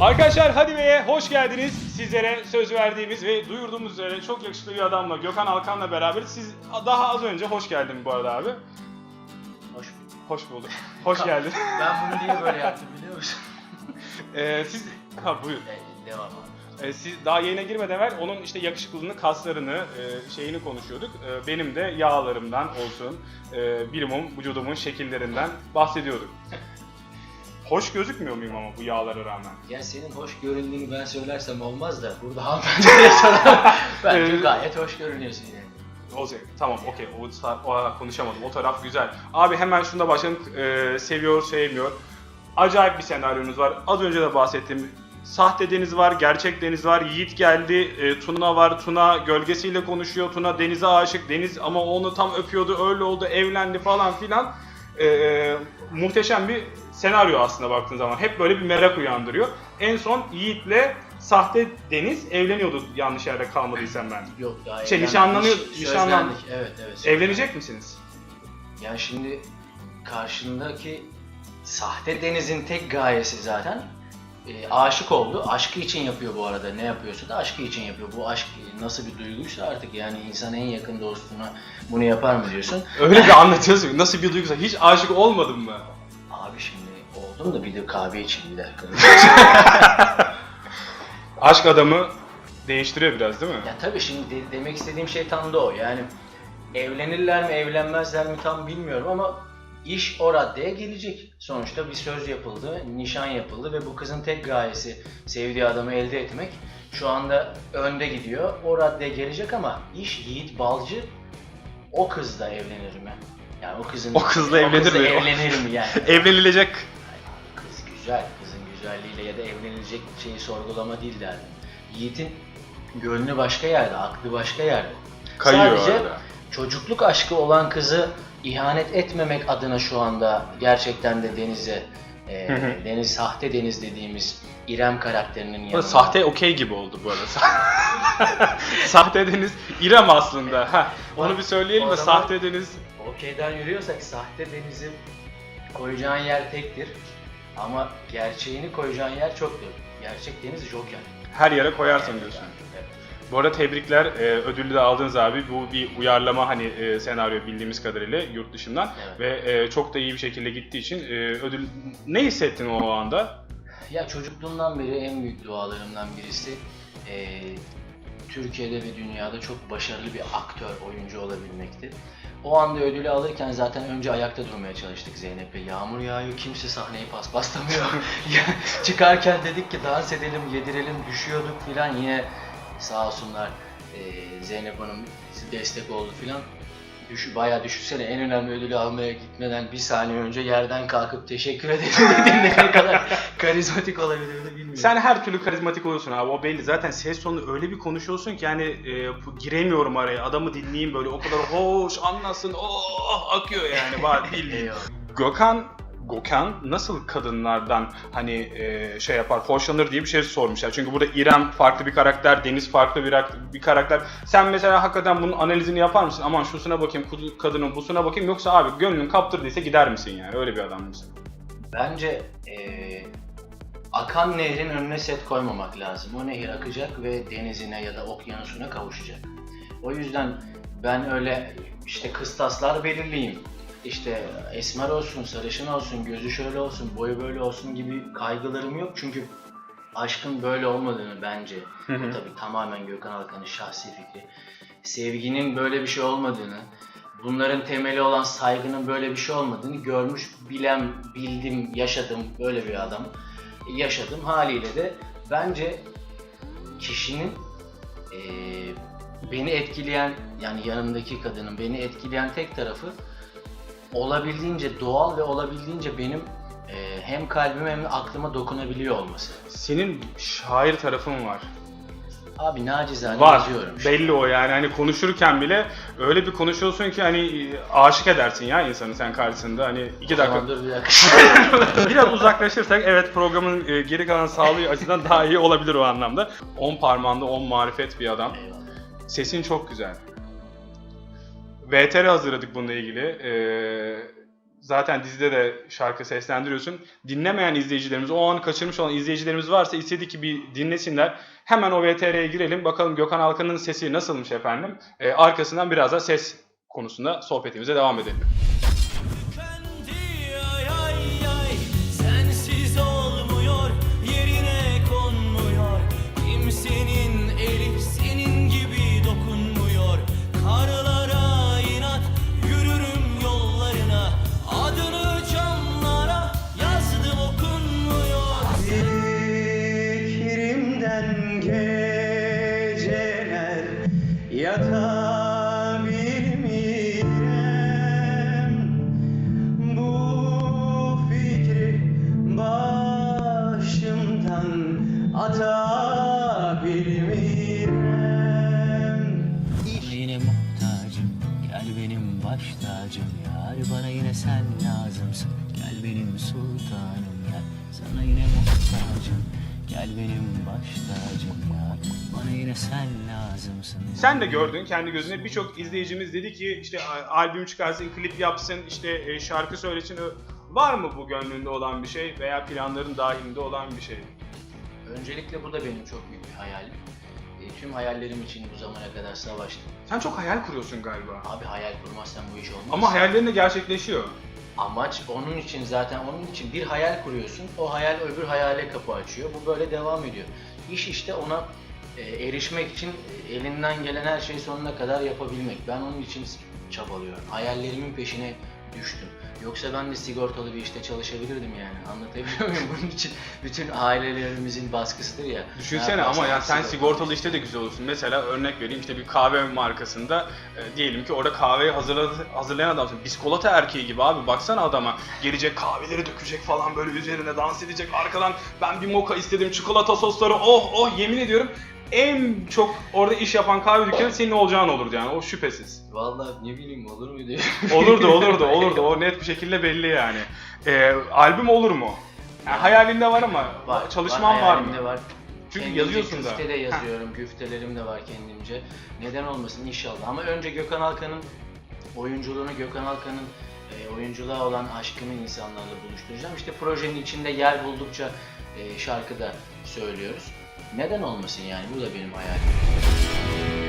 Arkadaşlar Hadi Bey'e hoş geldiniz. Sizlere söz verdiğimiz ve duyurduğumuz üzere çok yakışıklı bir adamla Gökhan Alkan'la beraber siz daha az önce hoş geldin bu arada abi. Hoş bulduk. Hoş bulduk. Hoş geldin. Ben bunu niye böyle yaptım biliyor musun? Ee, siz ha buyur. E, devam abi. Ee, siz daha yayına girmeden evvel onun işte yakışıklılığını, kaslarını, e, şeyini konuşuyorduk. E, benim de yağlarımdan olsun, e, birimum, vücudumun şekillerinden bahsediyorduk. Hoş gözükmüyor muyum ama bu yağlara rağmen? Ya senin hoş göründüğünü ben söylersem olmaz da burada hanımefendiye sorarım. Bence gayet hoş görünüyorsun yani. Olacak. Tamam okey. O, o konuşamadım. O taraf güzel. Abi hemen şunda başlayalım. Ee, seviyor, sevmiyor. Acayip bir senaryonuz var. Az önce de bahsettiğim sahte deniz var, gerçek deniz var. Yiğit geldi, e, Tuna var. Tuna gölgesiyle konuşuyor. Tuna denize aşık. Deniz ama onu tam öpüyordu, öyle oldu, evlendi falan filan. Ee, muhteşem bir senaryo aslında baktığın zaman. Hep böyle bir merak uyandırıyor. En son Yiğit'le sahte Deniz evleniyordu yanlış yerde kalmadıysam ben. Yok daha Şey, nişanlanıyor- Sözlendik. nişanlan- Evet evet. Evlenecek misiniz? Ya şimdi karşındaki sahte denizin tek gayesi zaten e, aşık oldu. Aşkı için yapıyor bu arada. Ne yapıyorsa da aşkı için yapıyor. Bu aşk nasıl bir duyguysa artık yani insan en yakın dostuna bunu yapar mı diyorsun? Öyle bir anlatıyorsun. Nasıl bir duygusa hiç aşık olmadın mı? Abi şimdi oldum da bir de kahve için bir dakika. Aşk adamı değiştiriyor biraz değil mi? ya tabii şimdi de- demek istediğim şey tam da o. Yani evlenirler mi evlenmezler mi tam bilmiyorum ama iş o raddeye gelecek. Sonuçta bir söz yapıldı, nişan yapıldı ve bu kızın tek gayesi sevdiği adamı elde etmek. Şu anda önde gidiyor. O raddeye gelecek ama iş Yiğit Balcı o kızla evlenir mi? Yani o kızın O kızla evlenir kızla mi? evlenir mi yani? Evlenilecek. Kız güzel, kızın güzelliğiyle ya da evlenilecek şeyi sorgulama değil derdim. Yiğit'in gönlü başka yerde, aklı başka yerde. Kayıyor Sadece orada. çocukluk aşkı olan kızı ihanet etmemek adına şu anda gerçekten de Deniz'e, e, Hı hı. Deniz sahte Deniz dediğimiz İrem karakterinin yanında. sahte okey gibi oldu bu arada. sahte Deniz İrem aslında. Heh, onu bir söyleyelim de sahte Deniz Okey'den yürüyorsak sahte Deniz'i koyacağın yer tektir. Ama gerçeğini koyacağın yer çoktur. Gerçek Deniz Joker. her yere koyarsın diyorsun. Evet. Bu arada tebrikler. E, ödülü de aldınız abi. Bu bir uyarlama hani e, senaryo bildiğimiz kadarıyla yurt dışından. Evet. Ve e, çok da iyi bir şekilde gittiği için e, ödül... Ne hissettin o anda? Ya çocukluğumdan beri en büyük dualarımdan birisi eee, Türkiye'de ve dünyada çok başarılı bir aktör, oyuncu olabilmekti. O anda ödülü alırken zaten önce ayakta durmaya çalıştık Zeynep'le. Yağmur yağıyor, kimse sahneyi paspaslamıyor. Çıkarken dedik ki dans edelim, yedirelim, düşüyorduk filan. Yine sağ olsunlar eee, Zeynep Hanım destek oldu filan. Düş, bayağı düşünsene en önemli ödülü almaya gitmeden bir saniye önce yerden kalkıp teşekkür ederim ne kadar karizmatik olabilirdi bilmiyorum. Sen her türlü karizmatik oluyorsun abi o belli. Zaten ses tonu öyle bir konuşuyorsun ki yani e, bu- giremiyorum araya. Adamı dinleyeyim böyle o kadar hoş anlasın. Oh akıyor yani var bildiğin. Eyvallah. Gökhan Gökhan nasıl kadınlardan hani e, şey yapar, hoşlanır diye bir şey sormuşlar. Çünkü burada İrem farklı bir karakter, Deniz farklı bir, bir karakter. Sen mesela hakikaten bunun analizini yapar mısın? Aman şusuna bakayım, kadının busuna bakayım. Yoksa abi gönlün kaptırdıysa gider misin yani? Öyle bir adam mısın? Bence eee, akan nehrin önüne set koymamak lazım. O nehir akacak ve denizine ya da okyanusuna kavuşacak. O yüzden ben öyle işte kıstaslar belirleyeyim. İşte esmer olsun, sarışın olsun, gözü şöyle olsun, boyu böyle olsun gibi kaygılarım yok. Çünkü aşkın böyle olmadığını bence, bu tabii tamamen Gökhan Alkan'ın şahsi fikri. Sevginin böyle bir şey olmadığını, bunların temeli olan saygının böyle bir şey olmadığını görmüş, bilen, bildim, yaşadım böyle bir adam. Yaşadım haliyle de bence kişinin eee, beni etkileyen yani yanımdaki kadının beni etkileyen tek tarafı olabildiğince doğal ve olabildiğince benim eee, hem kalbime hem aklıma dokunabiliyor olması. Senin şair tarafın var. Abi nacizane Var. yazıyorum. işte. Belli o yani hani konuşurken bile öyle bir konuşuyorsun ki hani e, aşık edersin ya insanı sen karşısında hani iki dakika. zaman dur bir dakika. Biraz uzaklaşırsak evet programın e, geri kalan sağlığı açısından daha iyi olabilir o anlamda. 10 parmağında 10 marifet bir adam. Eyvallah. Sesin çok güzel. VTR hazırladık bununla ilgili. Ee, zaten dizide de şarkı seslendiriyorsun. Dinlemeyen izleyicilerimiz, o an kaçırmış olan izleyicilerimiz varsa istedi ki bir dinlesinler. Hemen o VTR'ye girelim. Bakalım Gökhan Alkan'ın sesi nasılmış efendim. Ee, arkasından biraz da ses konusunda sohbetimize devam edelim. Yatabilmirem Bu fikri başımdan atabilmirem Bana yine muhtacım Gel benim baş Yar bana yine sen lazımsın. Gel benim sultanım gel. Sana yine muhtacım Gel benim baş tacım yine sen lazımsın Sen de gördün kendi gözüne birçok izleyicimiz dedi ki işte albüm çıkarsın, klip yapsın, işte e, şarkı söylesin. Var mı bu gönlünde olan bir şey veya planların dahilinde olan bir şey? Öncelikle bu da benim çok büyük bir hayalim. E, tüm hayallerim için bu zamana kadar savaştım. Sen çok hayal kuruyorsun galiba. Abi hayal kurmazsan bu iş olmaz. Ama hayallerin de gerçekleşiyor. Amaç onun için zaten onun için bir hayal kuruyorsun. O hayal öbür hayale kapı açıyor. Bu böyle devam ediyor. İş işte ona e, erişmek için elinden gelen her şeyi sonuna kadar yapabilmek. Ben onun için çabalıyorum. Hayallerimin peşine düştüm. Yoksa ben de sigortalı bir işte çalışabilirdim yani. Anlatabiliyor muyum? Bunun için bütün ailelerimizin baskısıdır ya. Düşünsene Ne ama ya sen sigortalı sigortalı işte de güzel olursun. Mesela örnek vereyim işte bir kahve markasında e, diyelim ki orada kahveyi hazırladı, hazırlayan adamsın. Biskolata erkeği gibi abi baksana adama. Gelecek kahveleri dökecek falan böyle üzerine dans edecek. Arkadan ben bir moka istedim çikolata sosları oh oh yemin ediyorum en çok orada iş yapan kahve dükkanı senin olacağın olurdu yani o şüphesiz. Vallahi ne bileyim olur muydu? Olurdu olurdu olurdu o net bir şekilde belli yani. E, albüm olur mu? Yani hayalinde var ama çalışman var, mı? hayalimde Var. Çünkü Kendimce yazıyorsun da. Güfte de yazıyorum, güftelerim de var kendimce. Neden olmasın inşallah. Ama önce Gökhan Alkan'ın oyunculuğunu, Gökhan Alkan'ın e, oyunculuğa olan aşkını insanlarla buluşturacağım. İşte projenin içinde yer buldukça e, şarkıda söylüyoruz. Neden olmasın yani? Bu da benim hayalim.